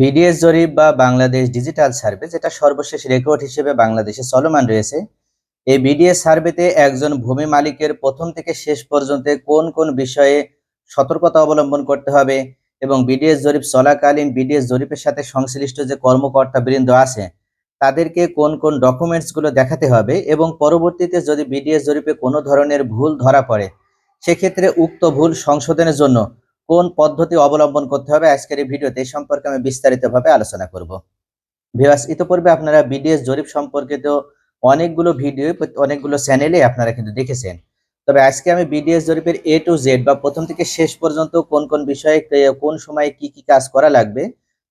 BDS জরিপ বা Bangladesh digital survey, যেটা সর্বশেষ রেকর্ড হিসেবে বাংলাদেশে চলমান রয়েছে, এই বিডিএস সার্ভেতে একজন ভূমি মালিকের প্রথম থেকে শেষ পর্যন্ত কোন কোন বিষয়ে সতর্কতা অবলম্বন করতে হবে এবং বিডিএস জরিপ চলাকালীন বিডিএস জরিপের সাথে সংশ্লিষ্ট যে কর্মকর্তা বৃন্দ আছে, তাদেরকে কোন কোন ডকুমেন্টসগুলো দেখাতে হবে এবং পরবর্তীতে যদি বিডিএস জরিপে কোনো ধরনের ভুল ধরা পড়ে, সেক্ষেত্রে উক্ত ভুল সংশোধনের জন্য কোন পদ্ধতি অবলম্বন করতে হবে আজকের এই ভিডিওতে সম্পর্কে আমি বিস্তারিতভাবে আলোচনা করব। ভিউয়ার্স ইতিপূর্বে আপনারা বিডিএস জরিপ সম্পর্কিত অনেকগুলো ভিডিও, অনেকগুলো চ্যানেলে আপনারা কিন্তু দেখেছেন। তবে আজকে আমি বিডিএস জরিপের এ টু জেড বা প্রথম থেকে শেষ পর্যন্ত কোন কোন বিষয়ে কোন সময়ে কি কি কাজ করা লাগবে,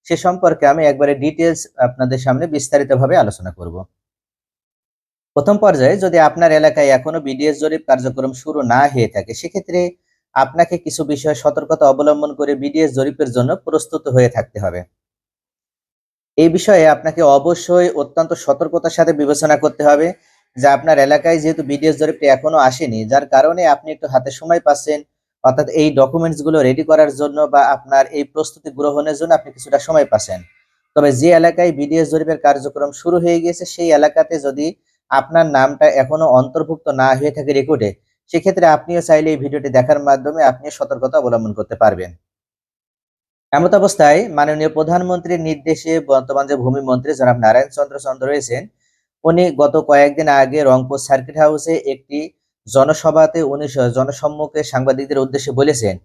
সে সম্পর্কে আমি একবারে ডিটেলস আপনাদের সামনে বিস্তারিতভাবে আলোচনা করব। প্রথম পর্যায়ে যদি আপনার এলাকায় এখনও বিডিএস জরিপ কার্যক্রম শুরু না হয়ে থাকে, সেক্ষেত্রে আপনাকে কিছু বিষয়ে সতর্কতা অবলম্বন করে বিডিএস জরিপের জন্য প্রস্তুত হয়ে থাকতে হবে। এই বিষয়ে আপনাকে অবশ্যই অত্যন্ত সতর্কতার সাথে বিবেচনা করতে হবে যে আপনার এলাকায় যেহেতু বিডিএস জরিপটি এখনও আসেনি, যার কারণে আপনি একটু হাতে সময় পাচ্ছেন, অর্থাৎ এই ডকুমেন্টসগুলো রেডি করার জন্য বা আপনার এই প্রস্তুতি গ্রহণের জন্য আপনি কিছুটা সময় পাচ্ছেন। তবে যে এলাকায় বিডিএস জরিপের কার্যক্রম শুরু হয়ে গিয়েছে, সেই এলাকাতে যদি আপনার নামটা এখনও অন্তর্ভুক্ত না হয়ে থাকে রেকর্ডে সেক্ষেত্রে আপনিও চাইলে এই ভিডিওটি দেখার মাধ্যমে আপনি সতর্কতা অবলম্বন করতে পারবেন। এমত অবস্থায় মাননীয় প্রধানমন্ত্রীর নির্দেশে বর্তমান যে ভূমি মন্ত্রী জনাব নারায়ণ চন্দ্র চন্দ্র রয়েছেন, উনি গত কয়েকদিন আগে রংপুর সার্কিট হাউসে একটি জনসভাতে উনি জনসম্মুখে সাংবাদিকদের উদ্দেশ্যে বলেছেন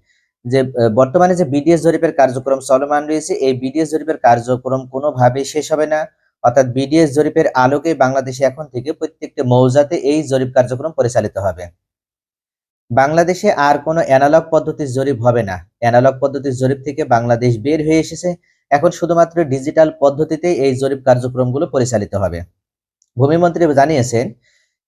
যে বর্তমানে যে বিডিএস জরিপের কার্যক্রম চলমান রয়েছে, এই বিডিএস জরিপের কার্যক্রম কোনোভাবেই শেষ হবে না। অর্থাৎ বিডিএস জরিপের আলোকে বাংলাদেশে এখন থেকে প্রত্যেকটি মৌজাতে এই জরিপ কার্যক্রম পরিচালিত হবে। বাংলাদেশে আর কোনো অ্যানালগ পদ্ধতির জরিপ হবে না। অ্যানালগ পদ্ধতির জরিপ থেকে বাংলাদেশ বের হয়ে এসেছে। এখন শুধুমাত্র ডিজিটাল পদ্ধতিতে এই জরিপ কার্যক্রমগুলো পরিচালিত হবে। ভূমিমন্ত্রী জানিয়েছেন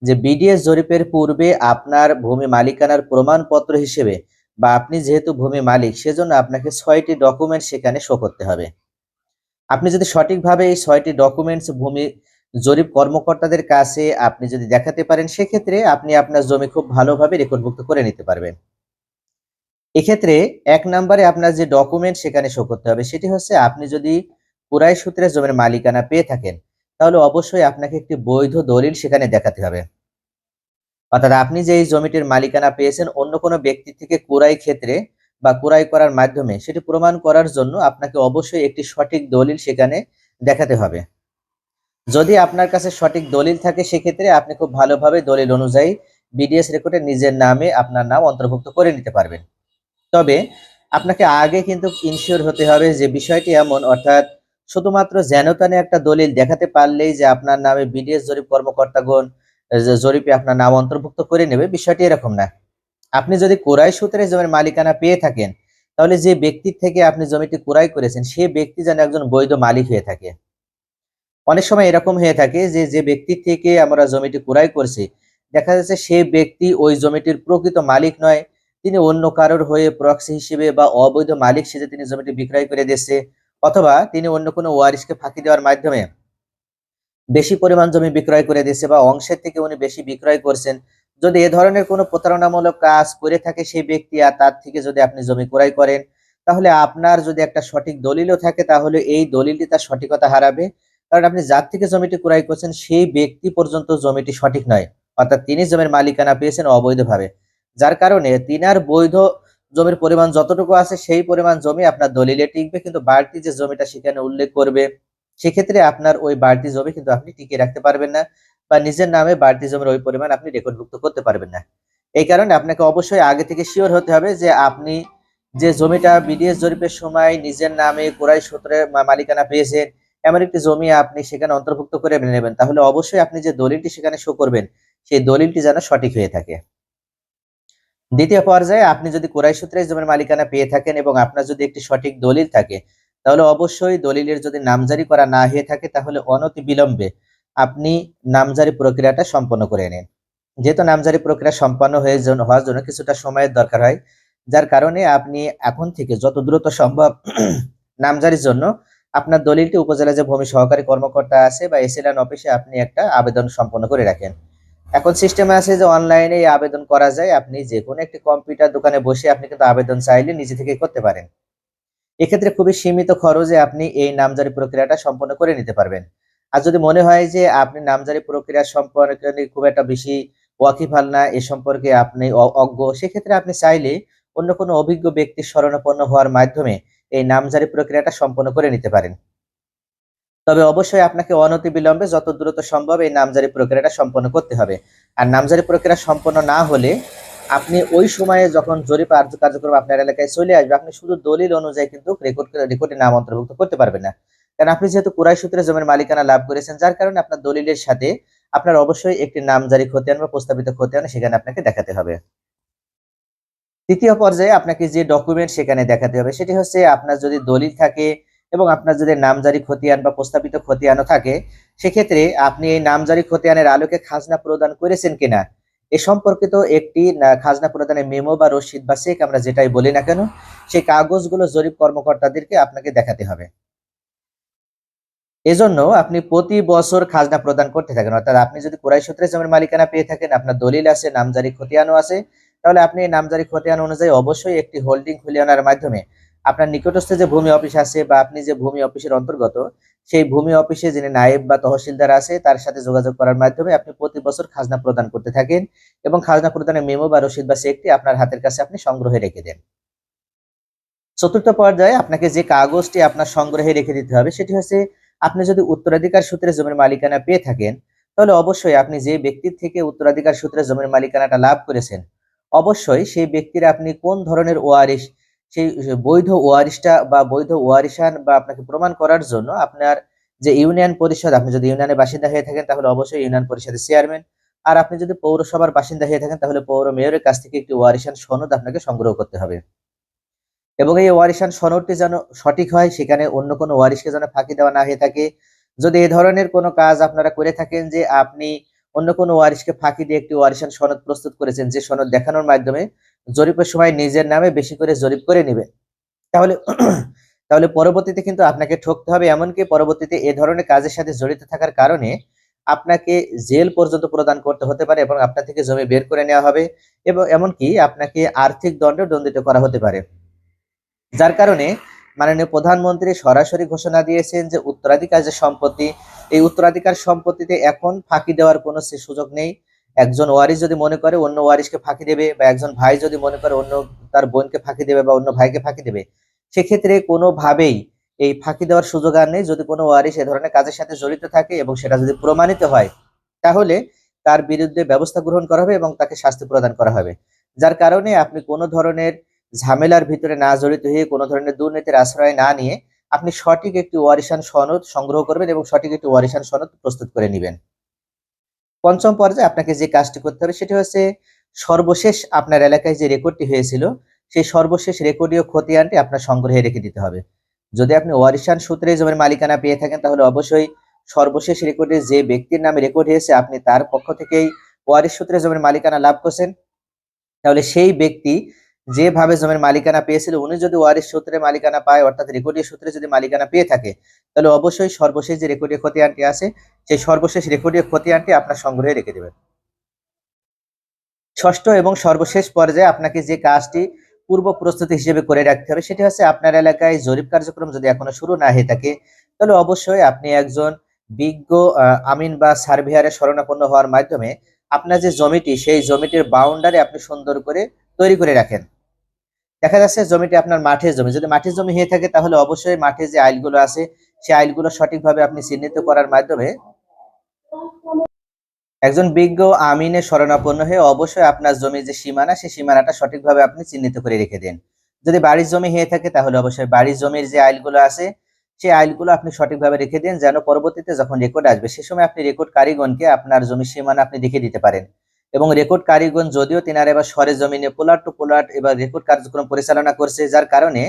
যে, বিডিএস জরিপের পূর্বে আপনার ভূমি মালিকানার প্রমাণপত্র হিসেবে বা আপনি যেহেতু ভূমি মালিক, সেজন্য আপনাকে ছয়টি ডকুমেন্ট সেখানে শো করতে হবে। আপনি যদি সঠিকভাবে এই ছয়টি ডকুমেন্টস ভূমি জরিপ কর্মকর্তাদের কাছে আপনি যদি দেখাতে পারেন, সেক্ষেত্রে আপনি আপনার জমি খুব ভালোভাবে রেকর্ডভুক্ত করে নিতে পারবেন। এক্ষেত্রে এক নম্বরে আপনার যে ডকুমেন্ট সেখানে শো করতে হবে, সেটি হচ্ছে আপনি যদি পুরাই সূত্রে জমির মালিকানা পেয়ে থাকেন, তাহলে অবশ্যই আপনাকে একটি বৈধ দলিল সেখানে দেখাতে হবে। অর্থাৎ আপনি যে এই জমিটির মালিকানা পেয়েছেন, অন্য কোনো ব্যক্তি থেকে কুরাই ক্ষেত্রে বা কুরাই করার মাধ্যমে, সেটি প্রমাণ করার জন্য আপনাকে অবশ্যই একটি সঠিক দলিল সেখানে দেখাতে হবে। যদি আপনার কাছে সঠিক দলিল থাকে, সেক্ষেত্রে আপনি খুব ভালোভাবে দলিল অনুযায়ী বিডিএস রেকর্ডে নিজের নামে আপনার নাম অন্তর্ভুক্ত করে নিতে পারবেন। তবে আপনাকে আগে কিন্তু ইনশিওর হতে হবে যে বিষয়টি এমন, অর্থাৎ শুধুমাত্র যেনতানে একটা দলিল দেখাতে পারলেই যে আপনার নামে বিডিএস জরিপ কর্মকর্তাগণ জরিপে আপনার নাম অন্তর্ভুক্ত করে নেবে, বিষয়টি এরকম না। আপনি যদি কোরাই সূত্রে জমির মালিকানা পেয়ে থাকেন, তাহলে যে ব্যক্তির থেকে আপনি জমিটি কোরাই করেছেন, সে ব্যক্তি যেন একজন বৈধ মালিক হয়ে থাকে। অনেক সময় এরকম হয়ে থাকে যে যে ব্যক্তি থেকে আমরা জমিটি ক্রয় করছি, দেখা যাচ্ছে সে ব্যক্তি ওই জমিটির প্রকৃত মালিক নয়, তিনি অন্য কারোর হয়ে প্রক্সি হিসেবে বা অবৈধ মালিক সেজে তিনি জমিটি বিক্রয় করে দিচ্ছে, অথবা তিনি অন্য কোনো ওয়ারিশকে ফাঁকি দেওয়ার মাধ্যমে বেশি পরিমাণ জমি বিক্রয় করে দিচ্ছে বা অংশের থেকে উনি বেশি বিক্রয় করছেন। যদি এ ধরনের কোনো প্রতারণামূলক কাজ করে থাকে সেই ব্যক্তি আর তার থেকে যদি আপনি জমি ক্রয় করেন, তাহলে আপনার যদি একটা সঠিক দলিলও থাকে, তাহলে এই দলিলটি তার সঠিকতা হারাবে। কারণ আপনি যার থেকে জমিটি ক্রয় করছেন, সেই ব্যক্তি পর্যন্ত জমিটি সঠিক নয়। অর্থাৎ তিনি জমির মালিকানা পেয়েছেন অবৈধভাবে। যার কারণে তিনার বৈধ জমির পরিমাণ যতটুকু আছে, সেই পরিমাণ জমি আপনার দলিলে টিকবে, কিন্তু বাড়তি যে জমিটা সেখানে উল্লেখ করবে, সেক্ষেত্রে আপনার ওই বাড়তি জমি কিন্তু আপনি টিকিয়ে রাখতে পারবেন না বা নিজের নামে বাড়তি জমির ওই পরিমাণ আপনি রেকর্ডভুক্ত করতে পারবেন না। এই কারণে আপনাকে অবশ্যই আগে থেকে শিওর হতে হবে যে আপনি যে জমিটা বিডিএস জরিপের সময় নিজের নামে কোরাই সূত্রে মালিকানা পেয়েছেন এমন একটি জমি আপনি সেখানে অন্তর্ভুক্ত করে নেবেন। তাহলে অবশ্যই আপনি যে দলিলটি সেখানে শো করবেন, সেই দলিলটি যেন সঠিক হয়ে থাকে। দ্বিতীয় পর্যায়ে আপনি যদি কোরাই সূত্রে জমির মালিকানা পেয়ে থাকেন এবং আপনার যদি একটি সঠিক দলিল থাকে, তাহলে অবশ্যই দলিলের যদি নামজারি করা না হয়ে থাকে, তাহলে অনতি বিলম্বে আপনি নামজারি প্রক্রিয়াটা সম্পন্ন করে নিন। যেহেতু নামজারি প্রক্রিয়া সম্পন্ন হয়ে হওয়ার জন্য কিছুটা সময়ের দরকার হয়, যার কারণে আপনি এখন থেকে যত দ্রুত সম্ভব নামজারির জন্য আপনার দলিলটি উপজেলা যে ভূমি সহকারী কর্মকর্তা আছে বা এসিলান অফিসে আপনি একটা আবেদন সম্পন্ন করে রাখেন। এখন সিস্টেমে আছে যে অনলাইনে আবেদন করা যায়, আপনি যে কোনো একটি কম্পিউটার দোকানে বসে আপনি কিন্তু আবেদন চাইলে নিজে থেকে করতে পারেন। এক্ষেত্রে খুবই সীমিত খরচে আপনি এই নামজারি প্রক্রিয়াটা সম্পন্ন করে নিতে পারবেন। আর যদি মনে হয় যে আপনি নামজারি প্রক্রিয়া সম্পর্কে খুব একটা বেশি ওয়াকিফাল না, এ সম্পর্কে আপনি অজ্ঞ সেক্ষেত্রে আপনি চাইলে অন্য কোনো অভিজ্ঞ ব্যক্তির শরণাপন্ন হওয়ার মাধ্যমে এই নামজারি প্রক্রিয়াটা সম্পন্ন করে নিতে পারেন। তবে অবশ্যই আপনাকে অনতি বিলম্বে যত দ্রুত সম্ভব এই নামজারি প্রক্রিয়াটা সম্পন্ন করতে হবে। আর নামজারি প্রক্রিয়া সম্পন্ন না হলে আপনি ওই সময়ে যখন জরিপ কার্য কার্যক্রম আপনার এলাকায় চলে আসবে, আপনি শুধু দলিল অনুযায়ী কিন্তু রেকর্ড রেকর্ডে নাম অন্তর্ভুক্ত করতে পারবেন না। কারণ আপনি যেহেতু কুরাই সূত্রে জমির মালিকানা লাভ করেছেন, যার কারণে আপনার দলিলের সাথে আপনার অবশ্যই একটি নামজারি খতিয়ান বা প্রস্তাবিত খতিয়ান সেখানে আপনাকে দেখাতে হবে। তৃতীয় পর্যায়ে আপনাকে যে ডকুমেন্ট সেখানে দেখাতে হবে, সেটি হচ্ছে আপনার যদি দলিল থাকে এবং আপনার যদি নামজারি খতিয়ান বা প্রস্তাবিত খতিয়ানও থাকে, সেক্ষেত্রে আপনি এই নামজারি খতিয়ানের আলোকে খাজনা প্রদান করেছেন কিনা? এ সম্পর্কিত একটি খাজনা প্রদানের মেমো বা রসিদ বা চেক আমরা যেটাই বলি না কেন, সেই কাগজগুলো জরিপ কর্মকর্তাদেরকে আপনাকে দেখাতে হবে। এজন্য আপনি প্রতি বছর খাজনা প্রদান করতে থাকেন। অর্থাৎ আপনি যদি কোরাই সূত্রে জমির মালিকানা পেয়ে থাকেন, আপনার দলিল আছে, নামজারি খতিয়ানও আছে তাহলে আপনি এই নামজারি খতিয়ান অনুযায়ী অবশ্যই একটি হোল্ডিং খুলে আনার মাধ্যমে আপনার নিকটস্থ যে ভূমি অফিস আছে বা আপনি যে ভূমি অফিসের অন্তর্গত, সেই ভূমি অফিসে যিনি নায়েব বা তহসিলদার আছে, তার সাথে যোগাযোগ করার মাধ্যমে আপনি প্রতি বছর খাজনা প্রদান করতে থাকেন এবং খাজনা প্রদানের মেমো বা রসিদ বা চেকটি আপনার হাতের কাছে আপনি সংগ্রহে রেখে দেন। চতুর্থ পর্যায়ে আপনাকে যে কাগজটি আপনার সংগ্রহে রেখে দিতে হবে, সেটি হচ্ছে আপনি যদি উত্তরাধিকার সূত্রে জমির মালিকানা পেয়ে থাকেন, তাহলে অবশ্যই আপনি যে ব্যক্তির থেকে উত্তরাধিকার সূত্রে জমির মালিকানাটা লাভ করেছেন অবশ্যই সেই ব্যক্তির আপনি কোন ধরনের ওয়ারিশ, সেই বৈধ ওয়ারিশটা বা বৈধ ওয়ারিশান বা আপনাকে প্রমাণ করার জন্য আপনার যে ইউনিয়ন পরিষদ, আপনি যদি ইউনিয়নের বাসিন্দা হয়ে থাকেন তাহলে অবশ্যই ইউনিয়ন পরিষদের চেয়ারম্যান। আর আপনি যদি পৌরসভার বাসিন্দা হয়ে থাকেন তাহলে পৌর মেয়রের কাছ থেকে একটি ওয়ারিশান সনদ আপনাকে সংগ্রহ করতে হবে। এবং এই ওয়ারিশান সনদটি যেন সঠিক হয়, সেখানে অন্য কোনো ওয়ারিশকে যেন ফাঁকি দেওয়া না হয়ে থাকে। যদি এ ধরনের কোনো কাজ আপনারা করে থাকেন যে আপনি অন্য কোনো ওয়ারিশকে ফাঁকি দিয়ে একটি ওয়ারিশান সনদ প্রস্তুত করেছেন যে সনদ দেখানোর মাধ্যমে জরিপের সময় নিজের নামে বেশি করে জরিপ করে নেবেন তাহলে তাহলে পরবর্তীতে কিন্তু আপনাকে ঠকতে হবে এমনকি পরবর্তীতে এ ধরনের কাজের সাথে জড়িত থাকার কারণে আপনাকে জেল পর্যন্ত প্রদান করতে হতে পারে এবং আপনার থেকে জমি বের করে নেওয়া হবে এবং এমনকি আপনাকে আর্থিক দণ্ডে দণ্ডিত করা হতে পারে। যার কারণে মাননীয় প্রধানমন্ত্রী সরাসরি ঘোষণা দিয়েছেন যে উত্তরাধিকার যে সম্পত্তি, এই উত্তরাধিকার সম্পত্তিতে এখন ফাঁকি দেওয়ার কোনো সুযোগ নেই। একজন ওয়ারিশ যদি মনে করে অন্য ওয়ারিশকে ফাঁকি দেবে বা একজন ভাই যদি মনে করে অন্য তার বোনকে ফাঁকি দেবে বা অন্য ভাইকে ফাঁকি দেবে, সেক্ষেত্রে কোনোভাবেই এই ফাঁকি দেওয়ার সুযোগ আর নেই। যদি কোনো ওয়ারিশ এ ধরনের কাজের সাথে জড়িত থাকে এবং সেটা যদি প্রমাণিত হয়, তাহলে তার বিরুদ্ধে ব্যবস্থা গ্রহণ করা হবে এবং তাকে শাস্তি প্রদান করা হবে। যার কারণে আপনি কোনো ধরনের ঝামেলার ভিতরে না জড়িত হয়ে কোনো ধরনের দুর্নীতির আশ্রয় না নিয়ে আপনি সঠিক একটি ওয়ারিশান সনদ সংগ্রহ করবেন এবং সঠিক একটি ওয়ারিশান সনদ প্রস্তুত করে নেবেন। পঞ্চম পর্যায়ে আপনাকে যে কাজটি করতে হবে সেটি হচ্ছে সর্বশেষ আপনার এলাকায় যে রেকর্ডটি হয়েছিল, সেই সর্বশেষ রেকর্ডীয় খতিয়ানটি আপনার সংগ্রহে রেখে দিতে হবে। যদি আপনি ওয়ারিশান সূত্রে জমির মালিকানা পেয়ে থাকেন, তাহলে অবশ্যই সর্বশেষ রেকর্ডে যে ব্যক্তির নামে রেকর্ড হয়েছে, আপনি তার পক্ষ থেকেই ওয়ারিশ সূত্রে জমির মালিকানা লাভ করছেন। তাহলে সেই ব্যক্তি যেভাবে জমির মালিকানা পেয়েছিল, উনি যদি ওয়ারিশ সূত্রে মালিকানা পায়, অর্থাৎ রেকর্ডীয় সূত্রে যদি মালিকানা পেয়ে থাকে, তাহলে অবশ্যই সর্বশেষ যে রেকর্ডীয় খতিয়ানটি আছে, সেই সর্বশেষ রেকর্ডীয় খতিয়ানটি আপনার সংগ্রহে রেখে দেবেন। ষষ্ঠ এবং সর্বশেষ পর্যায়ে আপনাকে যে কাজটি পূর্ব প্রস্তুতি হিসেবে করে রাখতে হবে, সেটি হচ্ছে আপনার এলাকায় জরিপ কার্যক্রম যদি এখনও শুরু না হয়ে থাকে, তাহলে অবশ্যই আপনি একজন বিজ্ঞ আমিন বা সার্ভেয়ারের শরণাপন্ন হওয়ার মাধ্যমে আপনার যে জমিটি, সেই জমিটির বাউন্ডারি আপনি সুন্দর করে তৈরি করে রাখেন। দেখা যাচ্ছে জমিটি আপনার মাঠের জমি। যদি মাঠের জমি হয়ে থাকে, তাহলে অবশ্যই মাঠে যে আইলগুলো আছে সেই আইলগুলো সঠিকভাবে আপনি চিহ্নিত করার মাধ্যমে একজন বিজ্ঞ আমিনের শরণাপন্ন হয়ে অবশ্যই আপনার জমির যে সীমানা, সেই সীমানাটা সঠিকভাবে আপনি চিহ্নিত করে রেখে দেন। যদি বাড়ির জমি হয়ে থাকে, তাহলে অবশ্যই বাড়ির জমির যে আইলগুলো আছে, সেই আইলগুলো আপনি সঠিকভাবে রেখে দিন, যেন পরবর্তীতে যখন রেকর্ড আসবে, সে সময় আপনি রেকর্ড কারিগণকে আপনার জমির সীমানা আপনি দেখে দিতে পারেন। এবং রেকর্ড কারিগণ যদিও তিনারা এবার সরে জমিনে পোলাট টু পোলাট এবার রেকর্ড কার্যক্রম পরিচালনা করছে, যার কারণে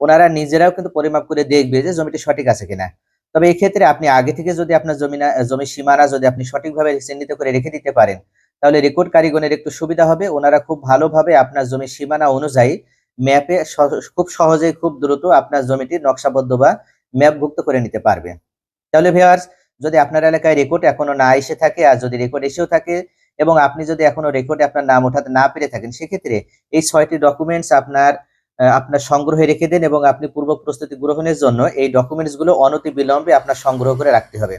ওনারা নিজেরাও কিন্তু পরিমাপ করে দেখবে যে জমিটি সঠিক আছে কিনা। তবে এই ক্ষেত্রে আপনি আগে থেকে যদি আপনার জমিনা জমির সীমানা যদি আপনি সঠিকভাবে চিহ্নিত করে রেখে দিতে পারেন, তাহলে রেকর্ড কারিগণের একটু সুবিধা হবে। ওনারা খুব ভালোভাবে আপনার জমির সীমানা অনুযায়ী ম্যাপে খুব সহজেই খুব দ্রুত আপনার জমিটি নকশাবদ্ধ বা ম্যাপভুক্ত করে নিতে পারবে। তাহলে ভিউয়ার্স যদি আপনার এলাকায় রেকর্ড এখনও না এসে থাকে আর যদি রেকর্ড এসেও থাকে এবং আপনি যদি এখনও রেকর্ডে আপনার নাম ওঠাতে না পেরে থাকেন, সেক্ষেত্রে এই ছয়টি ডকুমেন্টস আপনার আপনার সংগ্রহে রেখে দেন এবং আপনি পূর্ব প্রস্তুতি গ্রহণের জন্য এই ডকুমেন্টসগুলো অনতি বিলম্বে আপনার সংগ্রহ করে রাখতে হবে।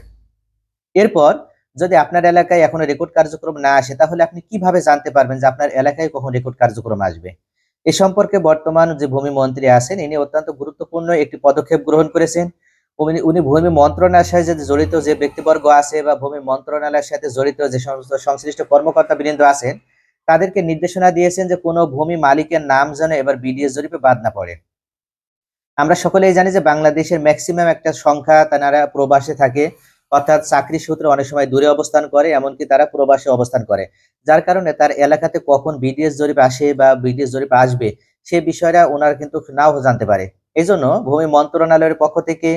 এরপর যদি আপনার এলাকায় এখনও রেকর্ড কার্যক্রম না আসে, তাহলে আপনি কীভাবে জানতে পারবেন যে আপনার এলাকায় কখন রেকর্ড কার্যক্রম আসবে? এ সম্পর্কে বর্তমান যে ভূমি মন্ত্রী আছেন, ইনি অত্যন্ত গুরুত্বপূর্ণ একটি পদক্ষেপ গ্রহণ করেছেন। উনি ভূমি মন্ত্রণালয়ের সাথে জড়িত যে ব্যক্তিবর্গ আছে বা ভূমি মন্ত্রণালয়ের সাথে জড়িত যে সমস্ত সংশ্লিষ্ট কর্মকর্তা বৃন্দ আছেন, তাদেরকে নির্দেশনা দিয়েছেন যে কোনো ভূমি মালিকের নাম যেন এবার বিডিএস জরিপে বাদ না পড়ে। আমরা সকলেই জানি যে বাংলাদেশের ম্যাক্সিমাম একটা সংখ্যা তারা প্রবাসে থাকে, অর্থাৎ চাকরি সূত্রে অনেক সময় দূরে অবস্থান করে, এমনকি তারা প্রবাসে অবস্থান করে। যার কারণে তার এলাকাতে কখন বিডিএস জরিপ আসে বা বিডিএস জরিপ আসবে, সে বিষয়টা ওনারা কিন্তু নাও জানতে পারে। এই জন্য ভূমি মন্ত্রণালয়ের পক্ষ থেকে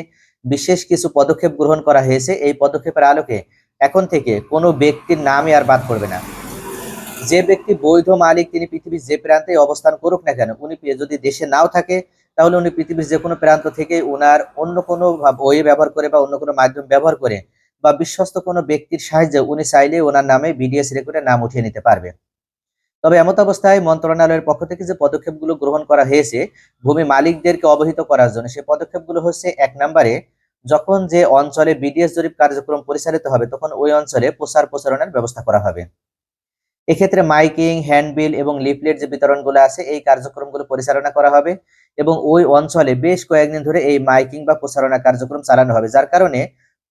বিশেষ কিছু পদক্ষেপ গ্রহণ করা হয়েছে। এই পদক্ষেপের আলোকে এখন থেকে কোনো ব্যক্তির নামই আর বাদ পড়বে না। যে ব্যক্তি বৈধ মালিক, তিনি পৃথিবীর যে প্রান্তে অবস্থান করুক না কেন, উনি যদি দেশে নাও থাকে, তাহলে উনি পৃথিবীর যে কোনো প্রান্ত থেকে উনার অন্য কোনো ওয়ে ব্যবহার করে বা অন্য কোনো মাধ্যম ব্যবহার করে বা বিশ্বস্ত কোনো ব্যক্তির সাহায্যে উনি চাইলে ওনার নামে বিডিএস রেকর্ডে নাম উঠিয়ে নিতে পারবে। তবে এমত অবস্থায় মন্ত্রণালয়ের পক্ষ থেকে যে পদক্ষেপগুলো গ্রহণ করা হয়েছে, ভূমি মালিকদেরকে অবহিত করার জন্য সেই পদক্ষেপগুলো হচ্ছে এক নম্বরে, যখন যে অঞ্চলে বিডিএস জরিপ কার্যক্রম পরিচালিত হবে, তখন ওই অঞ্চলে প্রচার প্রচারণের ব্যবস্থা করা হবে। এক্ষেত্রে মাইকিং, হ্যান্ডবিল এবং লিফলেট যে বিতরণগুলো আছে, এই কার্যক্রমগুলো পরিচালনা করা হবে এবং ওই অঞ্চলে বেশ কয়েকদিন ধরে এই মাইকিং বা প্রচারণা কার্যক্রম চালানো হবে, যার কারণে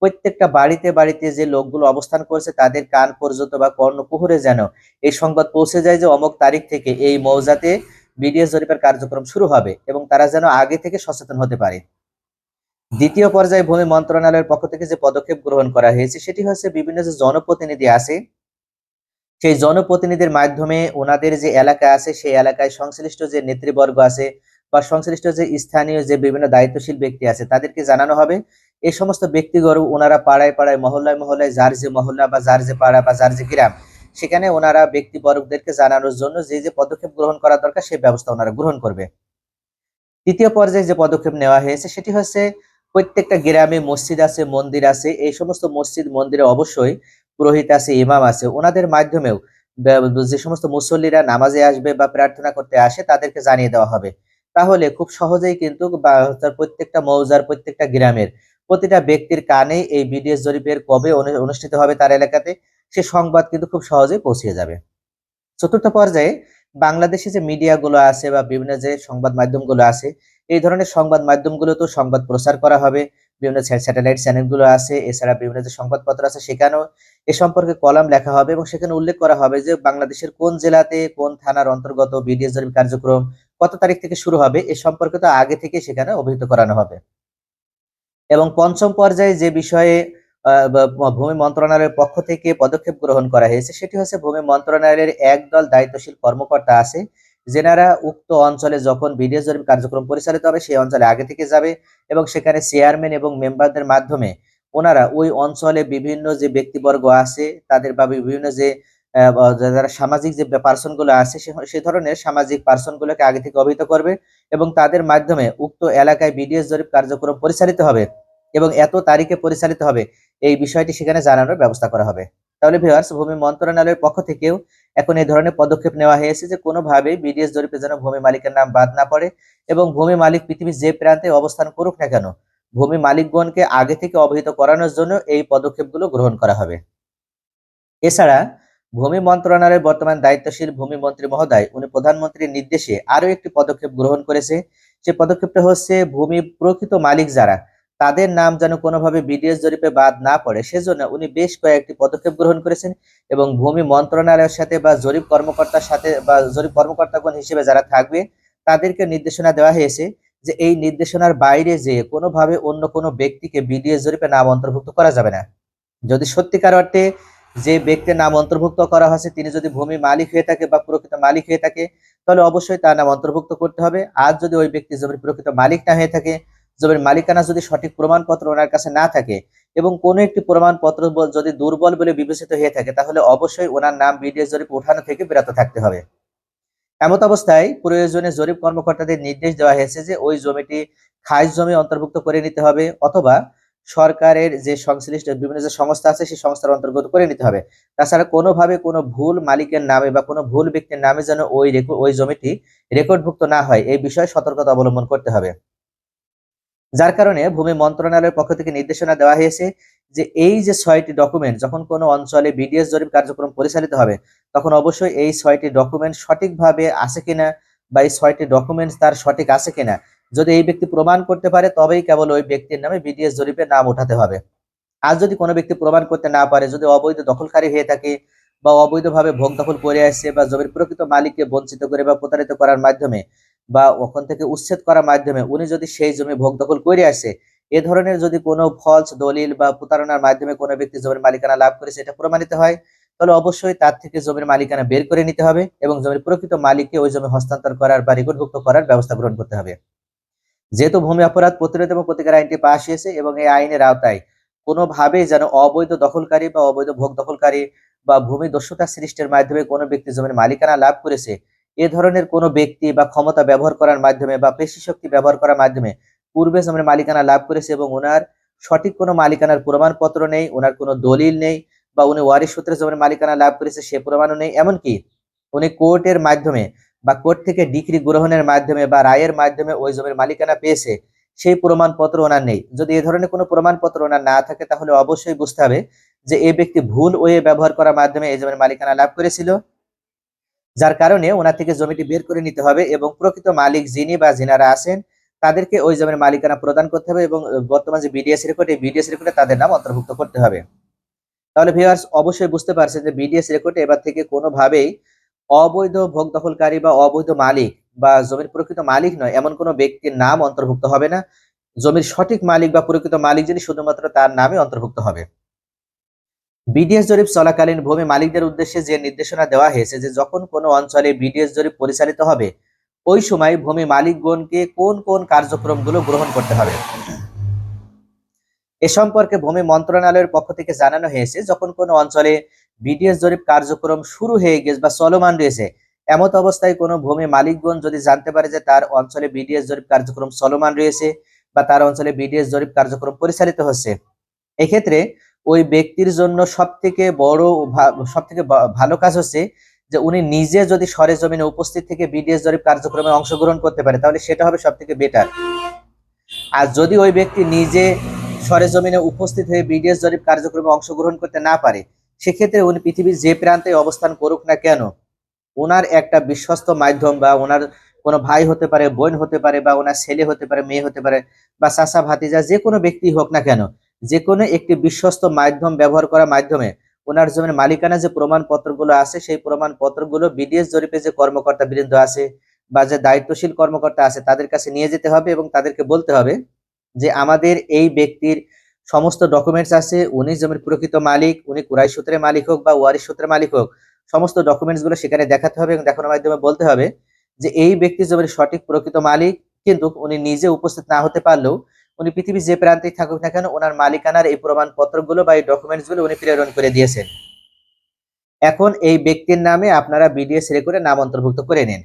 প্রত্যেকটা বাড়িতে বাড়িতে যে লোকগুলো অবস্থান করছে, তাদের কান পর্যন্ত বা কর্ণকুহরে যেন এই সংবাদ পৌঁছে যায় যে অমক তারিখ থেকে এই মৌজাতে বিডিএস জরিপের কার্যক্রম শুরু হবে এবং তারা যেন আগে থেকে সচেতন হতে পারে। দ্বিতীয় পর্যায়ে ভূমি মন্ত্রণালয়ের পক্ষ থেকে যে পদক্ষেপ গ্রহণ করা হয়েছে, সেটি হচ্ছে বিভিন্ন যে জনপ্রতিনিধি আছে, সেই জনপ্রতিনিধির মাধ্যমে ওনাদের যে এলাকা আছে, সেই এলাকায় সংশ্লিষ্ট যে নেতৃবর্গ আছে বা সংশ্লিষ্ট যে স্থানীয় যে বিভিন্ন দায়িত্বশীল ব্যক্তি আছে, তাদেরকে জানানো হবে এই সমস্ত ব্যক্তিগণ ওনারা পাড়ায় পাড়ায়, মহল্লায় মহল্লায়, যার যে মহল্লা বা যার যে পাড়া বা যার যে গ্রাম, সেখানে ওনারা ব্যক্তিবর্গদেরকে জানানোর জন্য যে যে পদক্ষেপ গ্রহণ করা দরকার সেই ব্যবস্থা ওনারা গ্রহণ করবে। তৃতীয় পর্যায়ে যে পদক্ষেপ নেওয়া হয়েছে, সেটি হচ্ছে প্রত্যেকটা গ্রামে মসজিদ আছে, মন্দির আছে, এই সমস্ত মসজিদ, মন্দিরে অবশ্যই পুরোহিত আছে, ইমাম আছে। ওনাদের মাধ্যমেও যে সমস্ত মুসল্লিরা নামাজে আসবে বা প্রার্থনা করতে আসে, তাদেরকে জানিয়ে দেওয়া হবে। তাহলে খুব সহজেই কিন্তু প্রত্যেকটা মৌজার, প্রত্যেকটা গ্রামের প্রতিটা ব্যক্তির কানে এই বিডিএস জরিপের কবে অনুষ্ঠিত হবে তার এলাকাতে সে সংবাদ কিন্তু খুব সহজেই পৌঁছে যাবে। চতুর্থ পর্যায়ে বাংলাদেশে যে মিডিয়াগুলো আছে বা বিভিন্ন যে সংবাদ মাধ্যমগুলো আছে, এই ধরনের সংবাদ মাধ্যমগুলো তো সংবাদ প্রচার করা হবে। বিভিন্ন স্যাটেলাইট চ্যানেলগুলো আছে, এছাড়া বিভিন্ন যে সংবাদপত্র আছে সেখানেও এ সম্পর্কে কলাম লেখা হবে এবং সেখানে উল্লেখ করা হবে যে বাংলাদেশের কোন জেলাতে কোন থানার অন্তর্গত বিডিএস জরিপ কার্যক্রম কত তারিখ থেকে শুরু হবে এ সম্পর্কে তো আগে থেকে সেখানে অভিহিত করানো হবে। এবং পঞ্চম পর্যায়ে যে বিষয়ে ভূমি মন্ত্রণালয়ের পক্ষ থেকে পদক্ষেপ গ্রহণ করা হয়েছে, সেটি হচ্ছে ভূমি মন্ত্রণালয়ের একদল দায়িত্বশীল কর্মকর্তা আছে, যেনারা উক্ত অঞ্চলে যখন বিডিএস জরিপ কার্যক্রম পরিচালিত হবে, সেই অঞ্চলে আগে থেকে যাবে এবং সেখানে চেয়ারম্যান এবং মেম্বারদের মাধ্যমে ওনারা ওই অঞ্চলে বিভিন্ন যে ব্যক্তিবর্গ আছে, তাদের বা, বিভিন্ন যে যারা সামাজিক যে পার্সনগুলো আছে, সে ধরনের সামাজিক পার্সনগুলোকে আগে থেকে অবহিত করবে এবং তাদের মাধ্যমে উক্ত এলাকায় বিডিএস জরিপ কার্যক্রম পরিচালিত হবে এবং এত তারিখে পরিচালিত হবে এই বিষয়টি সেখানে জানানোর ব্যবস্থা করা হবে। তাহলে ভিউয়ার্স ভূমি মন্ত্রণালয়ের পক্ষ থেকেও এখন এই ধরনের পদক্ষেপ নেওয়া হয়েছে যে কোনোভাবেই বিডিএস জরিপে যেন ভূমি মালিকের নাম বাদ না পড়ে এবং ভূমি মালিক পৃথিবীর যে প্রান্তে অবস্থান করুক না কেন, ভূমি মালিকগণকে আগে থেকে অবহিত করানোর জন্য এই পদক্ষেপগুলো গ্রহণ করা হবে। এছাড়া ভূমি মন্ত্রণালয়ের বর্তমান দায়িত্বশীল ভূমি মন্ত্রী মহোদয়, উনি প্রধানমন্ত্রীর নির্দেশে আরও একটি পদক্ষেপ গ্রহণ করেছে। সে পদক্ষেপটা হচ্ছে ভূমি প্রকৃত মালিক যারা, তাদের নাম যেন কোনোভাবে বিডিএস জরিপে বাদ না পড়ে। সেজন্য উনি বেশ কয়েকটি পদক্ষেপ গ্রহণ করেছেন এবং ভূমি মন্ত্রণালয়ের সাথে বা জরিপ কর্মকর্তার সাথে বা জরিপ কর্মকর্তাগণ হিসেবে যারা থাকবে, তাদেরকে নির্দেশনা দেওয়া হয়েছে যে এই নির্দেশনার বাইরে যে কোনোভাবে অন্য কোনো ব্যক্তিকে বিডিএস জরিপে নাম অন্তর্ভুক্ত করা যাবে না। যদি সত্যিকার অর্থে যে ব্যক্তির নাম অন্তর্ভুক্ত করা হয়েছে, তিনি যদি ভূমি মালিক হয়ে থাকে বা প্রকৃত মালিক হয়ে থাকে, তাহলে অবশ্যই তার নাম অন্তর্ভুক্ত করতে হবে। আর যদি ওই ব্যক্তি জমির প্রকৃত মালিক না হয়ে থাকে, জমির মালিকানা যদি সঠিক প্রমাণপত্র ওনার কাছে না থাকে এবং কোনো একটি প্রমাণপত্র যদি দুর্বল বলে বিবেচিত হয়ে থাকে, তাহলে অবশ্যই ওনার নাম বিডিএস জরিপ উঠানো থেকে বিরত থাকতে হবে। এমত অবস্থায় প্রয়োজনে জরিপ কর্মকর্তাদের নির্দেশ দেওয়া হয়েছে যে ওই জমিটি খাস জমি অন্তর্ভুক্ত করে নিতে হবে অথবা সরকারের যে সংশ্লিষ্ট বিভিন্ন যে সংস্থা আছে, সেই সংস্থার অন্তর্গত করে নিতে হবে। তাছাড়া কোনোভাবে কোনো ভুল মালিকের নামে বা কোনো ভুল ব্যক্তির নামে যেন ওই ওই জমিটি রেকর্ডভুক্ত না হয়, এই বিষয়ে সতর্কতা অবলম্বন করতে হবে। যার কারণে ভূমি মন্ত্রণালয়ের পক্ষ থেকে নির্দেশনা দেওয়া হয়েছে যে, এই যে ছয়টি ডকুমেন্ট, যখন কোনো অঞ্চলে বিডিএস জরিপ কার্যক্রম পরিচালিত হবে, তখন অবশ্যই এই ছয়টি ডকুমেন্ট সঠিকভাবে আছে কিনা বা এই ছয়টি ডকুমেন্টস তার সঠিক আছে কিনা যদি এই ব্যক্তি প্রমাণ করতে পারে, তবেই কেবল ওই ব্যক্তির নামে বিডিএস জরিপে নাম উঠাতে হবে। আর যদি কোনো ব্যক্তি প্রমাণ করতে না পারে, যদি অবৈধ দখলকারী হয়ে থাকে বা অবৈধভাবে ভোগ দখল করে আসছে বা জমির প্রকৃত মালিককে বঞ্চিত করে বা প্রতারিত করার মাধ্যমে বা ওখান থেকে উচ্ছেদ করার মাধ্যমে উনি যদি সেই জমি ভোগ দখল করে আসে, এ ধরনের যদি কোনো ফলস দলিল বা প্রতারণার মাধ্যমে কোনো ব্যক্তি জমির মালিকানা লাভ করেছে এটা প্রমাণিত হয়, তাহলে অবশ্যই তার থেকে জমির মালিকানা বের করে নিতে হবে এবং জমির প্রকৃত মালিককে ওই জমি হস্তান্তর করার বা রেকর্ডভুক্ত করার ব্যবস্থা গ্রহণ করতে হবে। যেহেতু ভূমি অপরাধ প্রতিরোধ এবং প্রতিকার আইনটি পাশ হয়েছে এবং এই আইনের আওতায় কোনোভাবেই যেন অবৈধ দখলকারী বা অবৈধ ভোগ দখলকারী বা ভূমি দস্যুতা সৃষ্টির মাধ্যমে কোনো ব্যক্তি জমির মালিকানা লাভ করেছে, এ ধরনের কোনো ব্যক্তি বা ক্ষমতা ব্যবহার করার মাধ্যমে বা পেশি শক্তি ব্যবহার করার মাধ্যমে পূর্বে জমির মালিকানা লাভ করেছে এবং ওনার সঠিক কোনো মালিকানার প্রমাণপত্র নেই ওনার কোনো দলিল নেই বা উনি ওয়ারিশ সূত্রে জমির মালিকানা লাভ করেছে সে প্রমাণও নেই, এমনকি উনি কোর্টের মাধ্যমে বা কোর্ট থেকে ডিগ্রি গ্রহণের মাধ্যমে বা রায়ের মাধ্যমে ওই জমির মালিকানা পেয়েছে, সেই প্রমাণপত্র ওনার নেই। যদি এ ধরনের কোনো প্রমাণপত্র ওনার না থাকে, তাহলে অবশ্যই বুঝতে হবে যে এই ব্যক্তি ভুল ওয়ে ব্যবহার করার মাধ্যমে এই জমির মালিকানা লাভ করেছিল, যার কারণে ওনার থেকে জমিটি বের করে নিতে হবে এবং প্রকৃত মালিক যিনি বা যিনারা আছেন, তাদেরকে ওই জমির মালিকানা প্রদান করতে হবে এবং বর্তমান যে বিডিএস রেকর্ড এই বিডিএস রেকর্ডে তাদের নাম অন্তর্ভুক্ত করতে হবে। তাহলে ভিউয়ার্স অবশ্যই বুঝতে পারছেন যে বিডিএস রেকর্ডে এবার থেকে কোনোভাবেই অবৈধ ভোগ দখলকারী বা অবৈধ মালিক বা জমির প্রকৃত মালিক নয়, এমন কোনো ব্যক্তির নাম অন্তর্ভুক্ত হবে না। জমির সঠিক মালিক বা প্রকৃত মালিক যিনি শুধুমাত্র তার নামে অন্তর্ভুক্ত হবে। বিডিএস জরিপ চলাকালীন ভূমি মালিকদের উদ্দেশ্যে যে নির্দেশনা দেওয়া হয়েছে যে যখন কোনো অঞ্চলে বিডিএস জরিপ পরিচালিত হবে, ওই সময় ভূমি মালিকগণকে কোন কোন কার্যক্রমগুলো গ্রহণ করতে হবে। এ সম্পর্কে ভূমি মন্ত্রণালয়ের পক্ষ থেকে জানানো হয়েছে, যখন কোনো অঞ্চলে বিডিএস জরিপ কার্যক্রম শুরু হয়ে গেছে বা চলমান রয়েছে। এমত অবস্থায় কোনো ভূমি মালিকগণ যদি জানতে পারে যে তার অঞ্চলে বিডিএস জরিপ কার্যক্রম চলমান রয়েছে বা তার অঞ্চলে বিডিএস জরিপ কার্যক্রম পরিচালিত হচ্ছে, এক্ষেত্রে ওই ব্যক্তির জন্য সব থেকে বড় সব থেকে ভালো কাজ হচ্ছে যে উনি নিজে যদি সরেজমিনে উপস্থিত থেকে বিডিএস জরিপ কার্যক্রমে অংশগ্রহণ করতে পারে, তাহলে সেটা হবে সব থেকে বেটার আর যদি ওই ব্যক্তি নিজে সরেজমিনে উপস্থিত হয়ে বিডিএস জরিপ কার্যক্রমে অংশগ্রহণ করতে না পারে সেক্ষেত্রে উনি পৃথিবীর যে প্রান্তে অবস্থান করুক না কেন, ওনার একটা বিশ্বস্ত মাধ্যম বা ওনার কোনো ভাই হতে পারে, বোন হতে পারে, বা ওনার ছেলে হতে পারে, মেয়ে হতে পারে, বা চাষা ভাতিজা, যে কোনো ব্যক্তি হোক না কেন, যে কোনো একটি বিশ্বস্ত মাধ্যম ব্যবহার করার মাধ্যমে ওনার জমির মালিকানা যে প্রমাণপত্রগুলো আছে, সেই প্রমাণপত্রগুলো বিডিএস জরিপে যে কর্মকর্তা বৃন্দ আছে, বা যে দায়িত্বশীল কর্মকর্তা আছে, তাদের কাছে নিয়ে যেতে হবে এবং তাদেরকে বলতে হবে যে আমাদের এই ব্যক্তির সমস্ত ডকুমেন্টস আছে, উনি জমির প্রকৃত মালিক, উনি কুরাই সূত্রের মালিক হোক বা ওয়ারিশ সূত্রের মালিক হোক, সমস্ত ডকুমেন্টসগুলো সেখানে দেখাতে হবে এবং দেখানোর মাধ্যমে বলতে হবে যে এই ব্যক্তি জমির সঠিক প্রকৃত মালিক, কিন্তু উনি নিজে উপস্থিত না হতে পারলেও উনি পৃথিবীর যে প্রান্তেই থাকুক না কেন, ওনার মালিকানার এই প্রমাণপত্রগুলো বা এই ডকুমেন্টসগুলো উনি প্রেরণ করে দিয়েছেন। এখন এই ব্যক্তির নামে আপনারা বিডিএস রেকর্ডে নাম অন্তর্ভুক্ত করে নিন।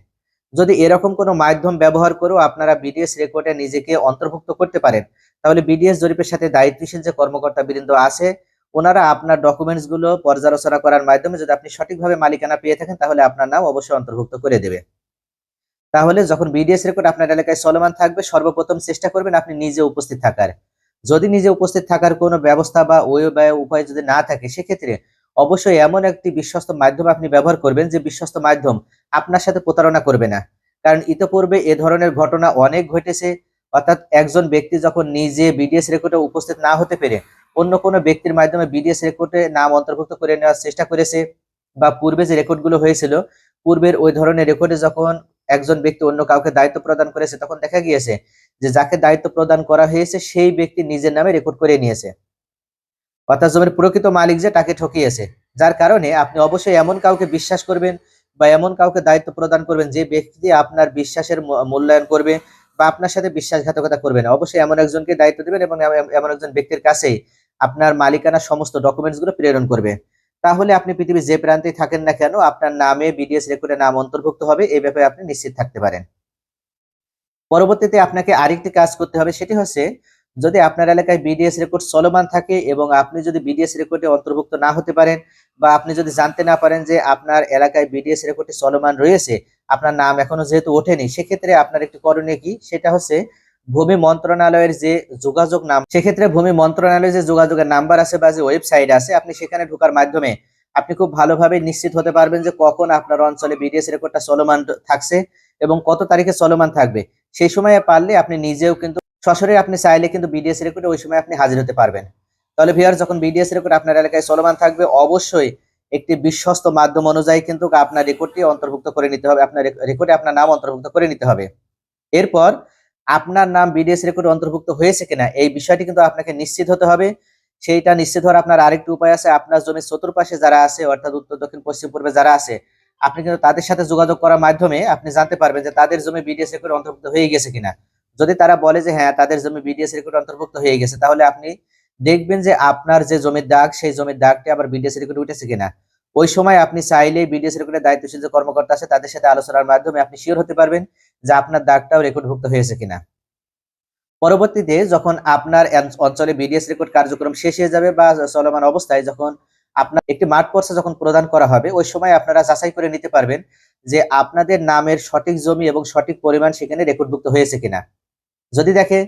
যদি এরকম কোনো মাধ্যম ব্যবহার করেও আপনারা বিডিএস রেকর্ডে নিজেকে অন্তর্ভুক্ত করতে পারেন তাহলে বিডিএস জরিপের সাথে দায়িত্বশীল যে কর্মকর্তা বৃন্দ আছে, ওনারা আপনার ডকুমেন্টসগুলো পর্যালোচনা করার মাধ্যমে যদি আপনি সঠিকভাবে মালিকানা পেয়ে থাকেন, তাহলে আপনার নাম অবশ্যই অন্তর্ভুক্ত করে দেবে। তাহলে যখন বিডিএস রেকর্ড আপনার এলাকায় চলমান থাকবে, সর্বপ্রথম চেষ্টা করবেন আপনি নিজে উপস্থিত থাকার। যদি নিজে উপস্থিত থাকার কোনো ব্যবস্থা বা ওই উপায় যদি না থাকে, সেক্ষেত্রে অবশ্যই এমন একটি বিশ্বস্ত মাধ্যম আপনি ব্যবহার করবেন যে বিশ্বস্ত মাধ্যম আপনার সাথে প্রতারণা করবে না। কারণ ইতোপূর্বে এ ধরনের ঘটনা অনেক ঘটেছে। অর্থাৎ একজন ব্যক্তি যখন নিজে বিডিএস রেকর্ডে উপস্থিত না হতে পেরে অন্য কোনো ব্যক্তির মাধ্যমে বিডিএস রেকর্ডে নাম অন্তর্ভুক্ত করে নেওয়ার চেষ্টা করেছে বা পূর্বে যে রেকর্ডগুলো হয়েছিল, পূর্বের ওই ধরনের রেকর্ডে যখন একজন ব্যক্তি অন্য কাউকে দায়িত্ব প্রদান করেছে, তখন দেখা গিয়েছে যে যাকে দায়িত্ব প্রদান করা হয়েছে, সেই ব্যক্তি নিজের নামে রেকর্ড করে নিয়েছে। অর্থাৎ জমির প্রকৃত মালিক যে তাকে ঠকিয়েছে, যার কারণে আপনি অবশ্যই এমন কাউকে বিশ্বাস করবেন বা এমন কাউকে দায়িত্ব প্রদান করবেন যে ব্যক্তি আপনার বিশ্বাসের মূল্যায়ন করবে বা আপনার সাথে বিশ্বাসঘাতকতা করবে না। অবশ্যই এমন একজনকে দায়িত্ব দেবেন এবং এমন একজন ব্যক্তির কাছেই আপনার মালিকানা সমস্ত ডকুমেন্টসগুলো প্রেরণ করবে। তাহলে আপনি পৃথিবীর যে প্রান্তে থাকেন না কেন, আপনার নামে, বিডিএস রেকর্ডে নাম অন্তর্ভুক্ত হবে এই ব্যাপারে আপনি নিশ্চিত থাকতে পারেন। পরবর্তীতে আপনাকে আরেকটি কাজ করতে হবে, সেটি হচ্ছে যদি আপনার এলাকায় বিডিএস রেকর্ড চলমান থাকে এবং আপনি যদি বিডিএস রেকর্ডে অন্তর্ভুক্ত না হতে পারেন বা আপনি যদি জানতে না পারেন যে আপনার এলাকায় বিডিএস রেকর্ডে চলমান রয়েছে আপনার নাম এখনও যেহেতু ওঠেনি, সেক্ষেত্রে আপনার একটি করণীয় কি? সেটা হচ্ছে ভূমি মন্ত্রণালয়ের যে যোগাযোগ নাম, সেক্ষেত্রে ভূমি মন্ত্রণালয়ের যে যোগাযোগের নাম্বার আছে বা যে ওয়েবসাইট আছে, আপনি সেখানে ঢোকার মাধ্যমে আপনি খুব ভালোভাবে নিশ্চিত হতে পারবেন যে কখন আপনার অঞ্চলে বিডিএস রেকর্ডটা চলমান থাকছে এবং কত তারিখে চলমান থাকবে। সেই সময়ে পারলে আপনি নিজেও কিন্তু সশরে আপনি চাইলে কিন্তু বিডিএস রেকর্ডে ওই সময় আপনি হাজির হতে পারবেন। তাহলে ভিয়ার যখন বিডিএস রেকর্ড আপনার এলাকায় চলমান থাকবে, অবশ্যই একটি বিশ্বস্ত মাধ্যম অনুযায়ী কিন্তু আপনার রেকর্ডটি অন্তর্ভুক্ত করে নিতে হবে, আপনার রেকর্ডে আপনার নাম অন্তর্ভুক্ত করে নিতে হবে। এরপর আপনার নাম বিডিএস রেকর্ডে অন্তর্ভুক্ত হয়েছে কিনা, এই বিষয়টি কিন্তু আপনাকে নিশ্চিত হতে হবে। সেইটা নিশ্চিত হওয়ার আপনার আরেকটি উপায় আছে, আপনার জমির চতুর্পাশে যারা আছে, অর্থাৎ উত্তর, দক্ষিণ, পশ্চিম, পূর্বে যারা আছে, আপনি কিন্তু তাদের সাথে যোগাযোগ করার মাধ্যমে আপনি জানতে পারবেন যে তাদের জমি বিডিএস রেকর্ড অন্তর্ভুক্ত হয়ে গেছে কিনা। যদি তারা বলে যে হ্যাঁ তাদের জমি বিডিএস রেকর্ড অন্তর্ভুক্ত হয়ে গেছে, তাহলে আপনি দেখবেন যে আপনার যে জমির দাগ, সেই জমির দাগটি আবার বিডিএস রেকর্ড উঠেছে কিনা। ওই সময় আপনি চাইলে বিডিএস রেকর্ডের দায়িত্বশীল যে কর্মকর্তা আছে, তাদের সাথে আলোচনার মাধ্যমে আপনি শিওর হতে পারবেন যে আপনার দাগটাও রেকর্ডভুক্ত হয়েছে কিনা। পরবর্তীতে যখন আপনার অঞ্চলে বিডিএস রেকর্ড কার্যক্রম শেষ হয়ে যাবে বা চলমান অবস্থায় যখন আপনার একটি মাঠ পর্চা যখন প্রদান করা হবে, ওই সময় আপনারা যাচাই করে নিতে পারবেন যে আপনাদের নামের সঠিক জমি এবং সঠিক পরিমাণ সেখানে রেকর্ডভুক্ত হয়েছে কিনা। যদি দেখে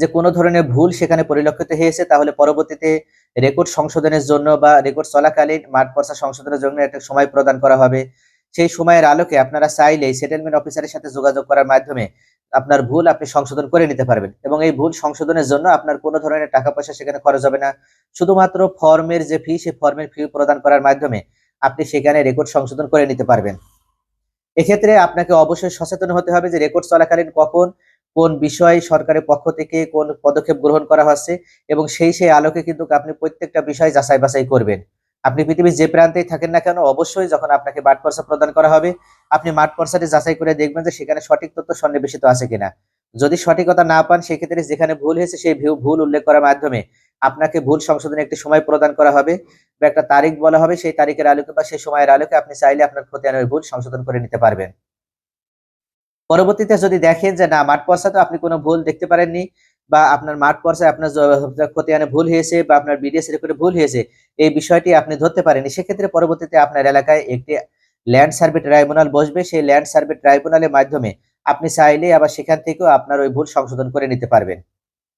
যে কোনো ধরনের ভুল সেখানে পরিলক্ষিত হয়েছে, তাহলে পরবর্তীতে রেকর্ড সংশোধনের জন্য বা রেকর্ড চলাকালীন মাঠ পর্চা সংশোধনের জন্য একটা সময় প্রদান করা হবে। সেই সময়ের আলোকে আপনারা চাইলে সেটেলমেন্ট অফিসারের সাথে যোগাযোগ করার মাধ্যমে আপনার ভুল আপনি সংশোধন করে নিতে পারবেন এবং এই ভুল সংশোধনের জন্য আপনার কোনো ধরনের টাকা পয়সা সেখানে খরচ হবে না। শুধুমাত্র ফর্মের যে ফি সেই ফর্মের ফি প্রদান করার মাধ্যমে আপনি সেখানে রেকর্ড সংশোধন করে নিতে পারবেন। এক্ষেত্রে আপনাকে অবশ্যই সচেতন হতে হবে যে রেকর্ড চলাকালীন কখন কোন বিষয় সরকারের পক্ষ থেকে কোন পদক্ষেপ গ্রহণ করা হচ্ছে এবং সেই সেই আলোকে কিন্তু আপনি প্রত্যেকটা বিষয় যাচাই বাছাই করবেন। আপনি পৃথিবীর যে প্রান্তেই থাকেন না কেন, অবশ্যই যখন আপনাকে মাঠ পর্সা প্রদান করা হবে, আপনি মাঠ পর্সাটি যাচাই করে দেখবেন যে সেখানে সঠিক তথ্য সন্নিবেশিত আছে কিনা। যদি সঠিকতা না পান, সেক্ষেত্রে যেখানে ভুল হয়েছে সেই ভুল উল্লেখ করার মাধ্যমে আপনাকে ভুল সংশোধনে একটি সময় প্রদান করা হবে বা একটা তারিখ বলা হবে, সেই তারিখের আলোকে বা সেই সময়ের আলোকে আপনি চাইলে আপনার খতিয়ানের ভুল সংশোধন করে নিতে পারবেন। পরবর্তীতে যদি দেখেন যে না, মাঠ পর্সা তো আপনি কোনো ভুল দেখতে পারেননি বা আপনার মাঠ পর্যায়ে আপনার খতিয়ানে ভুল হয়েছে বা আপনার বিডিএস রেকর্ডে ভুল হয়েছে, এই বিষয়টি আপনি ধরতে পারেননি, সেক্ষেত্রে পরবর্তীতে আপনার এলাকায় একটি ল্যান্ড সার্ভে ট্রাইব্যুনাল বসবে। সেই ল্যান্ড সার্ভে ট্রাইব্যুনালের মাধ্যমে আপনি চাইলে আবার সেখান থেকেও আপনার ওই ভুল সংশোধন করে নিতে পারবেন।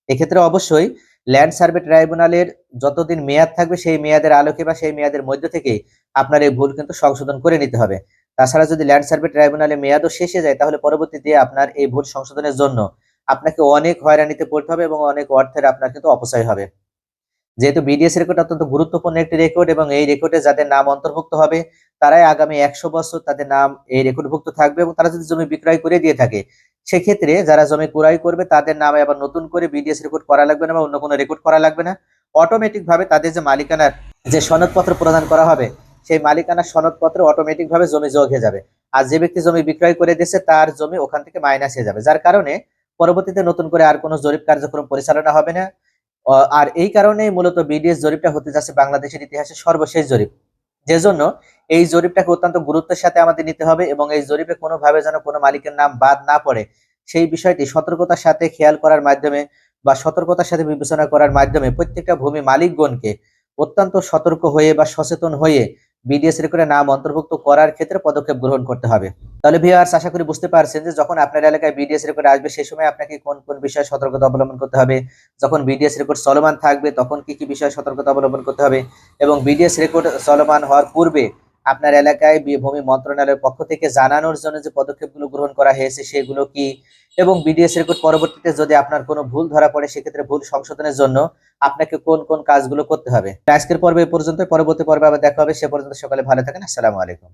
এক্ষেত্রে অবশ্যই ল্যান্ড সার্ভে ট্রাইব্যুনালের যতদিন মেয়াদ থাকবে, সেই মেয়াদের আলোকে বা সেই মেয়াদের মধ্য থেকে আপনার এই ভুল কিন্তু সংশোধন করে নিতে হবে। তাছাড়া যদি ল্যান্ড সার্ভে ট্রাইব্যুনালে মেয়াদও শেষে যায়, তাহলে পরবর্তীতে আপনার এই ভুল সংশোধনের জন্য আপনাকে অনেক হয়রানিতে পড়তে হবে এবং অনেক অর্থের আপনার কিন্তু অপচয় হবে। যেহেতু বিডিএস রেকর্ড অত্যন্ত গুরুত্বপূর্ণ একটি রেকর্ড এবং এই রেকর্ডে যাদের নাম অন্তর্ভুক্ত হবে, তারাই আগামী একশো বছর তাদের নাম এই রেকর্ডভুক্ত থাকবে এবং তারা যদি জমি বিক্রয় করে দিয়ে থাকে, সেক্ষেত্রে যারা জমি ক্রয় করবে, তাদের নামে আবার নতুন করে বিডিএস রেকর্ড করা লাগবে না বা অন্য কোনো রেকর্ড করা লাগবে না। অটোমেটিক ভাবে তাদের যে মালিকানার যে সনদপত্র প্রদান করা হবে সেই মালিকানা সনদপত্র অটোমেটিক ভাবে জমি যোগ হয়ে যাবে। আর যে ব্যক্তি জমি বিক্রয় করে দিয়েছে, তার জমি ওখান থেকে মাইনাস হয়ে যাবে। যার কারণে পরবর্তীতে নতুন করে আর কোনো জরিপ কার্যক্রম পরিচালনা হবে না। আর এই কারণেই মূলত বিডিএস জরিপটা হতে যাচ্ছে বাংলাদেশের ইতিহাসে সর্বশেষ জরিপ। যে জন্য এই জরিপটাকে অত্যন্ত গুরুত্বের সাথে আমাদের নিতে হবে এবং এই জরিপে কোনোভাবে যেন কোনো মালিকের নাম বাদ না পড়ে। সেই বিষয়টি সতর্কতার সাথে খেয়াল করার মাধ্যমে বা সতর্কতার সাথে বিবেচনা করার মাধ্যমে প্রত্যেকটা ভূমি মালিকগণকে অত্যন্ত সতর্ক হয়ে বা সচেতন হয়ে বিডিএস রেকর্ডে নাম অন্তর্ভুক্ত করার ক্ষেত্রে পদক্ষেপ গ্রহণ করতে হবে। তাহলে ভিউয়ার্স আশা করি বুঝতে পারছেন যে যখন আপনার এলাকায় বিডিএস রেকর্ড আসবে, সেই সময় আপনাকে কোন কোন বিষয়ে সতর্কতা অবলম্বন করতে হবে, যখন বিডিএস রেকর্ড চলমান থাকবে, তখন কি কি বিষয়ে সতর্কতা অবলম্বন করতে হবে এবং বিডিএস রেকর্ড চলমান হওয়ার পূর্বে আপনার এলাকায় ভূমি মন্ত্রণালয়ের পক্ষ থেকে জানানোর জন্য যে পদক্ষেপগুলো গ্রহণ করা হয়েছে সেগুলো কি? এবং বিডিএস রেকর্ড পরবর্তীতে যদি আপনার কোনো ভুল ধরা পড়ে, সেক্ষেত্রে ভুল সংশোধনের জন্য আপনাকে কোন কোন কাজগুলো করতে হবে? আজকের পর্বে পর্যন্ত পরবর্তী পর্বে আবার দেখা হবে। সে পর্যন্ত সকালে ভালো থাকেন। আসসালামু আলাইকুম।